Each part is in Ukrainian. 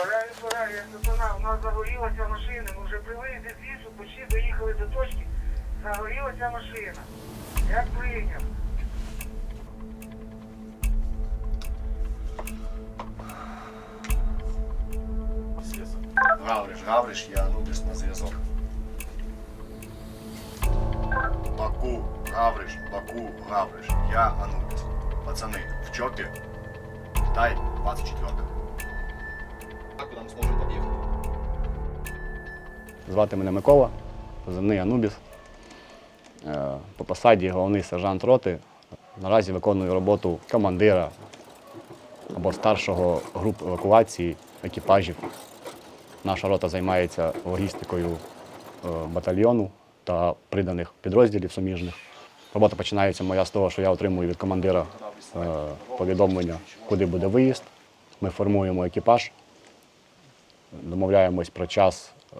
Пора пора, я сатана, у нас загорілася машина. Ми вже при виїзді з лісу почти доїхали до точки. Загорілася машина. Як прийняв. Гавриш, Гавриш, я Анубіс на зв'язок. Баку, Гавриш, Баку, Гавриш, я Анубіс. Пацани, в чопі. Дай 24. Ми зможемо під'їхати? Звати мене Микола, позивний Анубіс. Е, По посаді головний сержант роти. Наразі виконую роботу командира або старшого груп евакуації екіпажів. Наша рота займається логістикою е, батальйону та приданих підрозділів суміжних. Робота починається моя з того, що я отримую від командира е, повідомлення, куди буде виїзд. Ми формуємо екіпаж, домовляємось про час е,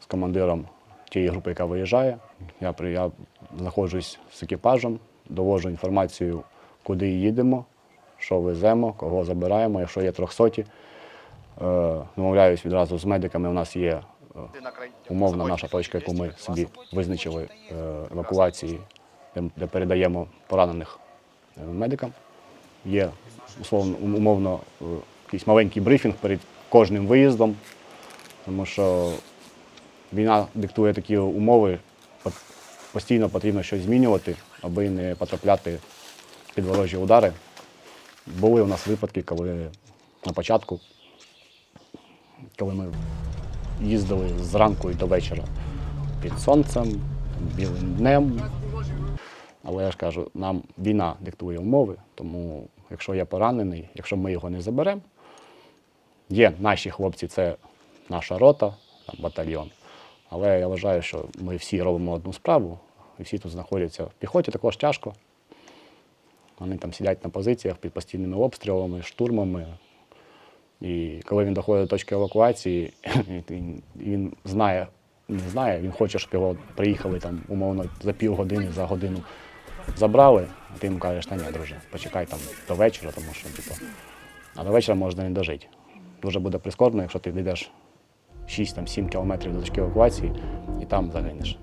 з командиром тієї групи, яка виїжджає. Я, я знаходжусь з екіпажем, довожу інформацію, куди їдемо, що веземо, кого забираємо. Якщо є трьохсоті, е, домовляюсь відразу з медиками. У нас є е, умовна наша точка, яку ми собі визначили евакуації, де, передаємо поранених медикам. Є условно, умовно якийсь маленький брифінг перед кожним виїздом, тому що війна диктує такі умови, постійно потрібно щось змінювати, аби не потрапляти під ворожі удари. Були у нас випадки, коли на початку, коли ми їздили зранку і до вечора під сонцем, білим днем. Але я ж кажу, нам війна диктує умови, тому якщо я поранений, якщо ми його не заберемо, є наші хлопці, це наша рота, там, батальйон. Але я вважаю, що ми всі робимо одну справу, і всі тут знаходяться в піхоті, також тяжко. Вони там сидять на позиціях під постійними обстрілами, штурмами. І коли він доходить до точки евакуації, він, знає, не знає, він хоче, щоб його приїхали там, умовно, за півгодини, за годину забрали, а ти йому кажеш, та ні, друже, почекай там до вечора, тому що типу, а до вечора можна не дожити. Дуже буде прискорбно, якщо ти йдеш 6-7 кілометрів до точки евакуації і там загинеш.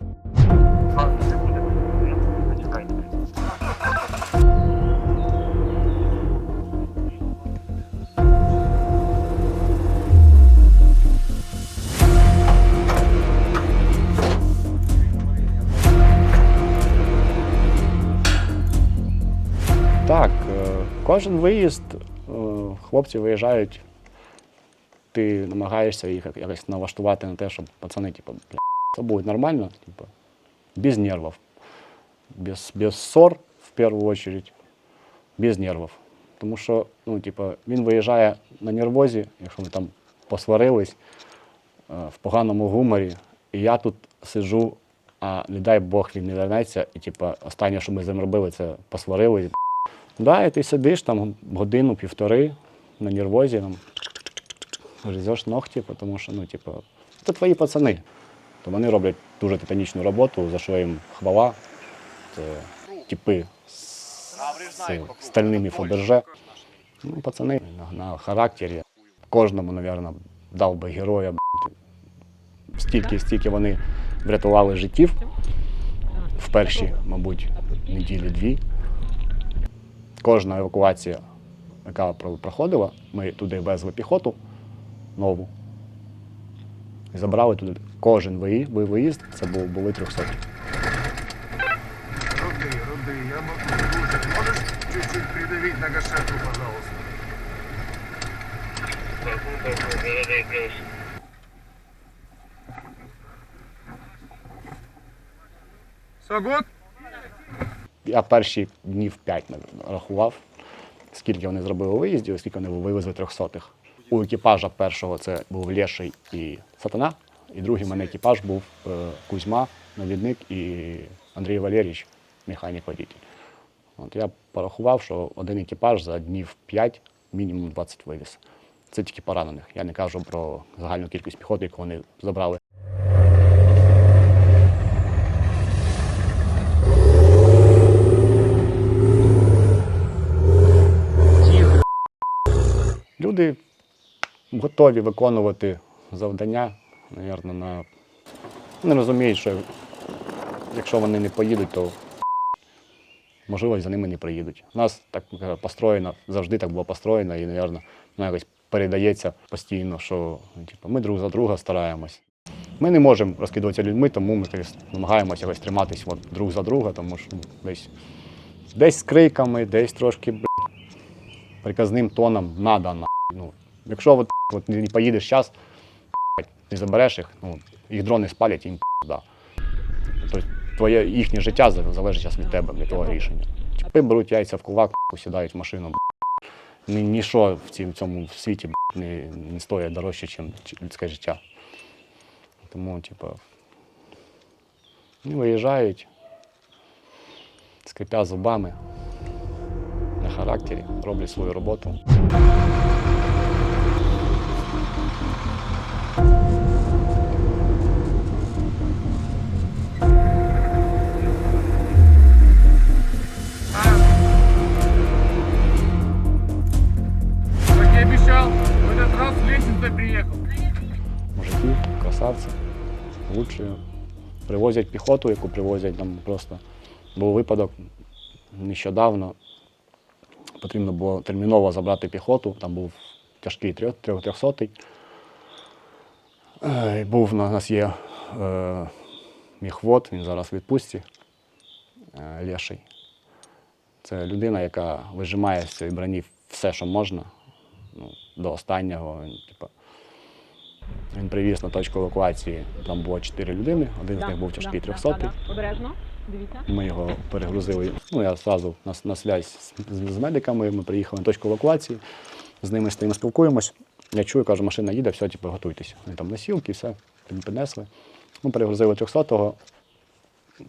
Так, е, кожен виїзд, е, хлопці виїжджають, ти намагаєшся їх якось налаштувати на те, щоб пацани, типу, бля, це буде нормально, типу, без нервів, без, без ссор в першу чергу, без нервів. Тому що ну, типу, він виїжджає на нервозі, якщо ми там посварились е, в поганому гуморі, і я тут сиджу, а не дай Бог він не вернеться, і типу, останнє, що ми з ним робили, це посварились. Да, і ти сидиш там годину, півтори на нервозі, гризеш ногті, тому що, ну, типу, це твої пацани. То вони роблять дуже титанічну роботу, за що їм хвала. Це типи з, стальними Фаберже. Ну, пацани на, характері. Кожному, мабуть, дав би героя. Стільки, стільки вони врятували життів в перші, мабуть, неділі-дві кожна евакуація, яка проходила, ми туди везли піхоту нову. І забрали туди кожен виїзд, це були 300. Руди, руди, я могу. Слушай, можешь чуть-чуть придавить на гашетку, пожалуйста? Все, гуд? Я перші днів 5 рахував, скільки вони зробили виїздів, скільки вони вивезли трьохсотих. У екіпажа першого це був Лєший і Сатана, і другий мене екіпаж був е, Кузьма, навідник і Андрій Валерійович, механік-водитель. От я порахував, що один екіпаж за днів 5 мінімум 20 вивіз. Це тільки поранених. Я не кажу про загальну кількість піхоти, яку вони забрали. Люди готові виконувати завдання, навірно, на... не розуміють, що якщо вони не поїдуть, то можливо, за ними не приїдуть. У нас так е, построєно, завжди так було построєно, і, мабуть, якось передається постійно, що типу, ми друг за друга стараємось. Ми не можемо розкидуватися людьми, тому ми намагаємося якось триматись от, друг за друга, тому що ну, десь, десь з криками, десь трошки блядь, приказним тоном надо на. Ну, якщо от, от не поїдеш час, не забереш їх, ну, їх дрони спалять і їм да. Тобто твоє їхнє життя залежить зараз від тебе, від того рішення. Чіпи беруть яйця в кулак, сідають в машину. Ні, ніщо в цьому світі не, не стоїть дорожче, ніж людське життя. Тому, типу, вони виїжджають, скрипя зубами на характері, роблять свою роботу. Лучші. Привозять піхоту, яку привозять там просто. Був випадок нещодавно. Потрібно було терміново забрати піхоту, там був тяжкий трьох- трьох- трьохсотий. Е, Був у нас є е, міхвод, він зараз в відпустці, е, Леший. Це людина, яка вижимає з цієї броні все, що можна, ну, до останнього. Типу, він привіз на точку евакуації. Там було чотири людини, один з них був тяжкий трьохсотий. Обережно, дивіться. Ми його перегрузили. Ну, я одразу на, на связь з, з, медиками. Ми приїхали на точку евакуації, з ними стоїмо, спілкуємось. Я чую, кажу, машина їде, все, типу, готуйтесь. Вони там носілки, все, під- піднесли. Ми перегрузили 300-го.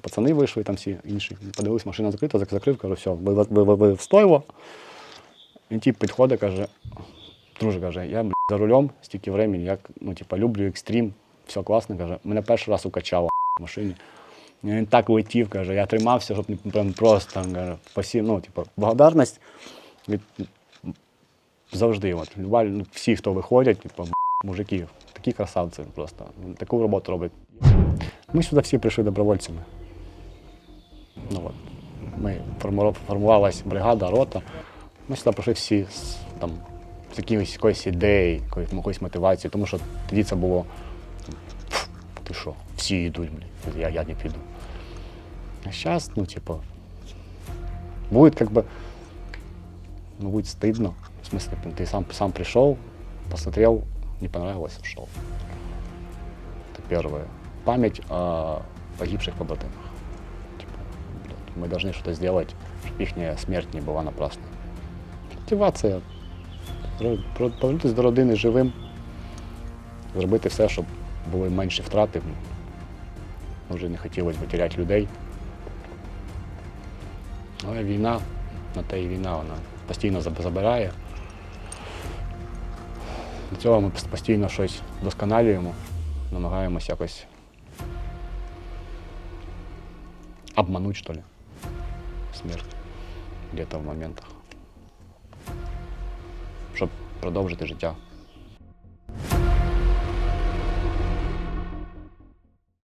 Пацани вийшли, там всі інші. Подивились, машина закрита, закрив, кажу, все, ви, ви, ви, ви в стойло. Він тип підходить, каже, друже, каже, я блядь, за рулем стільки времени, як ну, типу, люблю екстрім, все класно, каже, мене перший раз укачало в машині. І Він так летів, каже, я тримався, щоб не прям просто каже, посів, ну, типу, благодарність від завжди. От, ну, всі, хто виходять, типу, мужики, такі красавці просто. Таку роботу роблять. Ми сюди всі прийшли добровольцями. Ну, от. Ми формувала- формувалась бригада, рота. Ми сюди прийшли всі там, з якимось, якоюсь ідеєю, якоюсь, якоюсь мотивацією, тому що тоді це було. «Пф, Ти що, всі йдуть, блін, я, я не піду. А зараз, ну, типа, будет как бы, ну, будет стыдно. В смысле, ты сам, сам пришел, посмотрел, не понравилось, ушел. Это первое. Память о погибших побратимах. Типа, блядь, мы должны что-то сделать, чтобы их смерть не была напрасной. Мотивація. Повернутися до родини живим, зробити все, щоб були менші втрати. Вже не хотілося б людей. Але війна, на те і війна, вона постійно забирає. До цього ми постійно щось вдосконалюємо, намагаємось якось обмануть, що ли, смерть где-то в моментах. Продовжити життя.